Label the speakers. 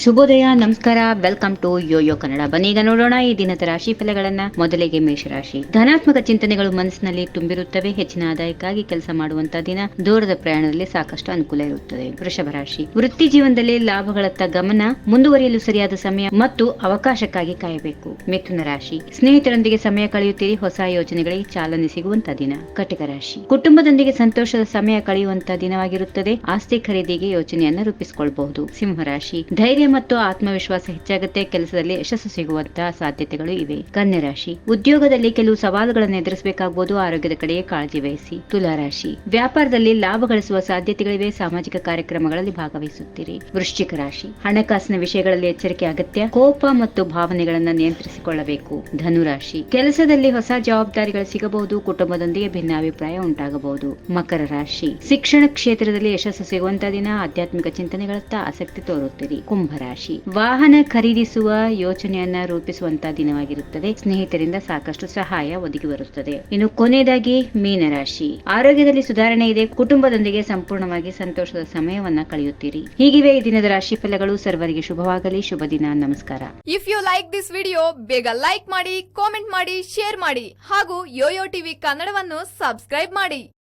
Speaker 1: ಶುಭೋದಯ, ನಮಸ್ಕಾರ welcome to YoYo Kannada ಬನ್ನೀಗ ನೋಡೋಣ ಈ ದಿನದ ರಾಶಿ ಫಲಗಳನ್ನ ಮೊದಲಿಗೆ ಮೇಷರಾಶಿ. ಧನಾತ್ಮಕ ಚಿಂತನೆಗಳು ಮನಸ್ಸಿನಲ್ಲಿ ತುಂಬಿರುತ್ತವೆ. ಹೆಚ್ಚಿನ ಆದಾಯಕ್ಕಾಗಿ ಕೆಲಸ ಮಾಡುವಂತಹ ದಿನ ದೂರದ ಪ್ರಯಾಣದಲ್ಲಿ ಸಾಕಷ್ಟು ಅನುಕೂಲ ಇರುತ್ತದೆ. ವೃಷಭ ರಾಶಿ. ವೃತ್ತಿ ಜೀವನದಲ್ಲಿ ಲಾಭಗಳತ್ತ ಗಮನ ಮುಂದುವರಿಯಲು ಸರಿಯಾದ ಸಮಯ ಮತ್ತು ಅವಕಾಶಕ್ಕಾಗಿ ಕಾಯಬೇಕು. ಮಿಥುನ ರಾಶಿ. ಸ್ನೇಹಿತರೊಂದಿಗೆ ಸಮಯ ಕಳೆಯುತ್ತೀರಿ. ಹೊಸ ಯೋಜನೆಗಳಿಗೆ ಚಾಲನೆ ಸಿಗುವಂತ ದಿನ. ಕಟಕ ರಾಶಿ. ಕುಟುಂಬದೊಂದಿಗೆ ಸಂತೋಷದ ಸಮಯ ಕಳೆಯುವಂತ ದಿನವಾಗಿರುತ್ತದೆ. ಆಸ್ತಿ ಖರೀದಿಗೆ ಯೋಜನೆಯನ್ನ ರೂಪಿಸಿಕೊಳ್ಳಬಹುದು ಸಿಂಹರಾಶಿ ಧೈರ್ಯ ಮತ್ತು ಆತ್ಮವಿಶ್ವಾಸ ಹೆಚ್ಚಾಗುತ್ತೆ, ಕೆಲಸದಲ್ಲಿ ಯಶಸ್ಸು ಸಿಗುವಂತಹ ಸಾಧ್ಯತೆಗಳು ಇವೆ. ರಾಶಿ. ಉದ್ಯೋಗದಲ್ಲಿ ಕೆಲವು ಸವಾಲುಗಳನ್ನು ಎದುರಿಸಬೇಕಾಗಬಹುದು ಆರೋಗ್ಯದ ಕಡೆಗೆ ಕಾಳಜಿ ವಹಿಸಿ. ತುಲಾರಾಶಿ ವ್ಯಾಪಾರದಲ್ಲಿ ಲಾಭ ಗಳಿಸುವ ಸಾಧ್ಯತೆಗಳಿವೆ, ಸಾಮಾಜಿಕ ಕಾರ್ಯಕ್ರಮಗಳಲ್ಲಿ ಭಾಗವಹಿಸುತ್ತೀರಿ. ವೃಶ್ಚಿಕ ರಾಶಿ. ಹಣಕಾಸಿನ ವಿಷಯಗಳಲ್ಲಿ ಎಚ್ಚರಿಕೆ ಅಗತ್ಯ, ಕೋಪ ಮತ್ತು ಭಾವನೆಗಳನ್ನು ನಿಯಂತ್ರಿಸಿಕೊಳ್ಳಬೇಕು. ಧನುರಾಶಿ ಕೆಲಸದಲ್ಲಿ ಹೊಸ ಜವಾಬ್ದಾರಿಗಳು ಸಿಗಬಹುದು, ಕುಟುಂಬದೊಂದಿಗೆ ಭಿನ್ನಾಭಿಪ್ರಾಯ ಉಂಟಾಗಬಹುದು. ಮಕರ ರಾಶಿ. ಶಿಕ್ಷಣ ಕ್ಷೇತ್ರದಲ್ಲಿ ಯಶಸ್ಸು ಸಿಗುವಂತಹ ದಿನ, ಆಧ್ಯಾತ್ಮಿಕ ಚಿಂತನೆಗಳತ್ತ ಆಸಕ್ತಿ ತೋರುತ್ತೀರಿ. ಕುಂಭರಾಶಿ ವಾಹನ ಖರೀದಿಸುವ ಯೋಚನೆಯನ್ನ ರೂಪಿಸುವಂತಹ ದಿನವಾಗಿರುತ್ತದೆ. ಸ್ನೇಹಿತರಿಂದ ಸಾಕಷ್ಟು ಸಹಾಯ ಒದಗಿ ಬರುತ್ತದೆ. ಇನ್ನು ಕೊನೆಯದಾಗಿ ಮೀನರಾಶಿ ಆರೋಗ್ಯದಲ್ಲಿ ಸುಧಾರಣೆ ಇದೆ. ಕುಟುಂಬದೊಂದಿಗೆ ಸಂಪೂರ್ಣವಾಗಿ ಸಂತೋಷದ ಸಮಯವನ್ನ ಕಳೆಯುತ್ತೀರಿ. ಹೀಗಿವೆ ಈ ದಿನದ ರಾಶಿ ಫಲಗಳು. ಸರ್ವರಿಗೆ ಶುಭವಾಗಲಿ. ಶುಭ ದಿನ. ನಮಸ್ಕಾರ.
Speaker 2: If you like this video ಬೇಗ ಲೈಕ್ ಮಾಡಿ ಕಾಮೆಂಟ್ ಮಾಡಿ ಶೇರ್ ಮಾಡಿ ಹಾಗೂ ಯೋಯೋ ಟಿವಿ ಕನ್ನಡವನ್ನು ಸಬ್ಸ್ಕ್ರೈಬ್ ಮಾಡಿ.